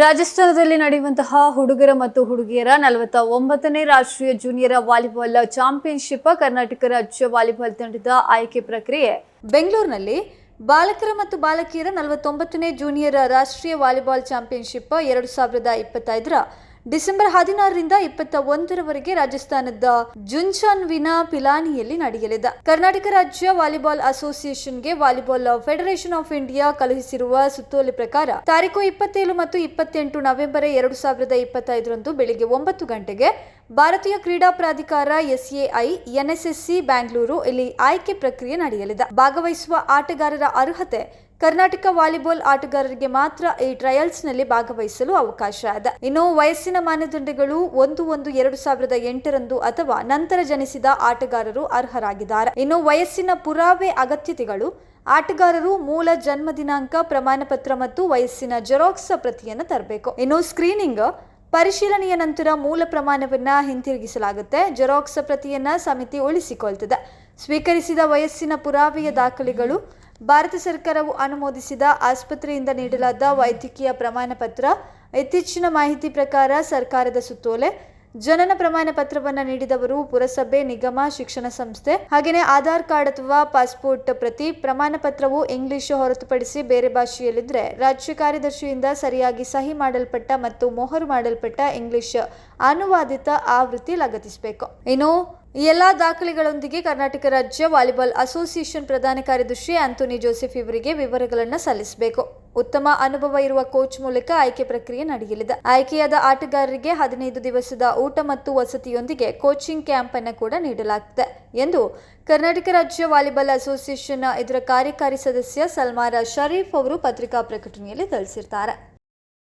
ರಾಜಸ್ಥಾನದಲ್ಲಿ ನಡೆಯುವಂತಹ ಹುಡುಗರ ಮತ್ತು ಹುಡುಗಿಯರ ನಲವತ್ತ ಒಂಬತ್ತನೇ ರಾಷ್ಟ್ರೀಯ ಜೂನಿಯರ್ ವಾಲಿಬಾಲ್ ಚಾಂಪಿಯನ್ಶಿಪ್, ಕರ್ನಾಟಕ ರಾಜ್ಯ ವಾಲಿಬಾಲ್ ತಂಡದ ಆಯ್ಕೆ ಪ್ರಕ್ರಿಯೆ. ಬೆಂಗಳೂರಿನಲ್ಲಿ ಬಾಲಕರ ಮತ್ತು ಬಾಲಕಿಯರ ನಲವತ್ತೊಂಬತ್ತನೇ ಜೂನಿಯರ್ ರಾಷ್ಟ್ರೀಯ ವಾಲಿಬಾಲ್ ಚಾಂಪಿಯನ್ಶಿಪ್, ಎರಡು ಸಾವಿರದ ಇಪ್ಪತ್ತೈದರ ಡಿಸೆಂಬರ್ ಹದಿನಾರರಿಂದ ಇಪ್ಪತ್ತ ಒಂದರವರೆಗೆ ರಾಜಸ್ಥಾನದ ಜುನ್ಚಾನ್ವಿನ ಪಿಲಾನಿಯಲ್ಲಿ ನಡೆಯಲಿದೆ. ಕರ್ನಾಟಕ ರಾಜ್ಯ ವಾಲಿಬಾಲ್ ಅಸೋಸಿಯೇಷನ್ಗೆ ವಾಲಿಬಾಲ್ ಫೆಡರೇಷನ್ ಆಫ್ ಇಂಡಿಯಾ ಕಳುಹಿಸಿರುವ ಸುತ್ತೋಲೆ ಪ್ರಕಾರ ತಾರೀಕು ಇಪ್ಪತ್ತೇಳು ಮತ್ತು ಇಪ್ಪತ್ತೆಂಟು ನವೆಂಬರ್ ಎರಡು ಸಾವಿರದ ಇಪ್ಪತ್ತೈದರಂದು ಬೆಳಿಗ್ಗೆ ಒಂಬತ್ತು ಗಂಟೆಗೆ ಭಾರತೀಯ ಕ್ರೀಡಾ ಪ್ರಾಧಿಕಾರ ಎಸ್ಎಐ, ಎನ್ಎಸ್ಎಸ್ಸಿ ಬ್ಯಾಂಗ್ಳೂರು ಇಲ್ಲಿ ಆಯ್ಕೆ ಪ್ರಕ್ರಿಯೆ ನಡೆಯಲಿದೆ. ಭಾಗವಹಿಸುವ ಆಟಗಾರರ ಅರ್ಹತೆ ಕರ್ನಾಟಕ ವಾಲಿಬಾಲ್ ಆಟಗಾರರಿಗೆ ಮಾತ್ರ ಈ ಟ್ರಯಲ್ಸ್ನಲ್ಲಿ ಭಾಗವಹಿಸಲು ಅವಕಾಶ ಇದೆ. ಇನ್ನು ವಯಸ್ಸಿನ ಮಾನದಂಡಗಳು ಒಂದು ಒಂದು ಎರಡು ಸಾವಿರದ ಎಂಟರಂದು ಅಥವಾ ನಂತರ ಜನಿಸಿದ ಆಟಗಾರರು ಅರ್ಹರಾಗಿದ್ದಾರೆ. ಇನ್ನು ವಯಸ್ಸಿನ ಪುರಾವೆ ಅಗತ್ಯತೆಗಳು, ಆಟಗಾರರು ಮೂಲ ಜನ್ಮ ದಿನಾಂಕ ಪ್ರಮಾಣ ಪತ್ರ ಮತ್ತು ವಯಸ್ಸಿನ ಜೆರಾಕ್ಸ್ ಪ್ರತಿಯನ್ನು ತರಬೇಕು. ಇನ್ನು ಸ್ಕ್ರೀನಿಂಗ್ ಪರಿಶೀಲನೆಯ ನಂತರ ಮೂಲ ಪ್ರಮಾಣವನ್ನು ಹಿಂತಿರುಗಿಸಲಾಗುತ್ತೆ. ಜೆರಾಕ್ಸ್ ಪ್ರತಿಯನ್ನ ಸಮಿತಿ ಉಳಿಸಿಕೊಳ್ತದೆ. ಸ್ವೀಕರಿಸಿದ ವಯಸ್ಸಿನ ಪುರಾವೆಯ ದಾಖಲೆಗಳು, ಭಾರತ ಸರ್ಕಾರವು ಅನುಮೋದಿಸಿದ ಆಸ್ಪತ್ರೆಯಿಂದ ನೀಡಲಾದ ವೈದ್ಯಕೀಯ ಪ್ರಮಾಣ ಪತ್ರ ಇತ್ತೀಚಿನ ಮಾಹಿತಿ ಪ್ರಕಾರ ಸರ್ಕಾರದ ಸುತ್ತೋಲೆ ಜನನ ಪ್ರಮಾಣ ಪತ್ರವನ್ನು ನೀಡಿದವರು ಪುರಸಭೆ, ನಿಗಮ, ಶಿಕ್ಷಣ ಸಂಸ್ಥೆ. ಹಾಗೆಯೇ ಆಧಾರ್ ಕಾರ್ಡ್ ಅಥವಾ ಪಾಸ್ಪೋರ್ಟ್ ಪ್ರತಿ ಪ್ರಮಾಣ ಪತ್ರವು ಇಂಗ್ಲಿಷ್ ಹೊರತುಪಡಿಸಿ ಬೇರೆ ಭಾಷೆಯಲ್ಲಿದ್ದರೆ ರಾಜ್ಯ ಕಾರ್ಯದರ್ಶಿಯಿಂದ ಸರಿಯಾಗಿ ಸಹಿ ಮಾಡಲ್ಪಟ್ಟ ಮತ್ತು ಮೊಹರು ಮಾಡಲ್ಪಟ್ಟ ಇಂಗ್ಲಿಷ್ ಅನುವಾದಿತ ಆವೃತ್ತಿ ಲಗತ್ತಿಸಬೇಕು. ಇನ್ನು ಎಲ್ಲ ದಾಖಲೆಗಳೊಂದಿಗೆ ಕರ್ನಾಟಕ ರಾಜ್ಯ ವಾಲಿಬಾಲ್ ಅಸೋಸಿಯೇಷನ್ ಪ್ರಧಾನ ಕಾರ್ಯದರ್ಶಿ ಆಂಥೋನಿ ಜೋಸೆಫ್ ಇವರಿಗೆ ವಿವರಗಳನ್ನು ಸಲ್ಲಿಸಬೇಕು. ಉತ್ತಮ ಅನುಭವ ಇರುವ ಕೋಚ್ ಮೂಲಕ ಆಯ್ಕೆ ಪ್ರಕ್ರಿಯೆ ನಡೆಯಲಿದೆ. ಆಯ್ಕೆಯಾದ ಆಟಗಾರರಿಗೆ ಹದಿನೈದು ದಿವಸದ ಊಟ ಮತ್ತು ವಸತಿಯೊಂದಿಗೆ ಕೋಚಿಂಗ್ ಕ್ಯಾಂಪ್ ಅನ್ನು ಕೂಡ ನೀಡಲಾಗಿದೆ ಎಂದು ಕರ್ನಾಟಕ ರಾಜ್ಯ ವಾಲಿಬಾಲ್ ಅಸೋಸಿಯೇಷನ್ ಇದರ ಕಾರ್ಯಕಾರಿ ಸದಸ್ಯ ಸಲ್ಮಾರ ಶರೀಫ್ ಅವರು ಪತ್ರಿಕಾ ಪ್ರಕಟಣೆಯಲ್ಲಿ ತಿಳಿಸಿದ್ದಾರೆ.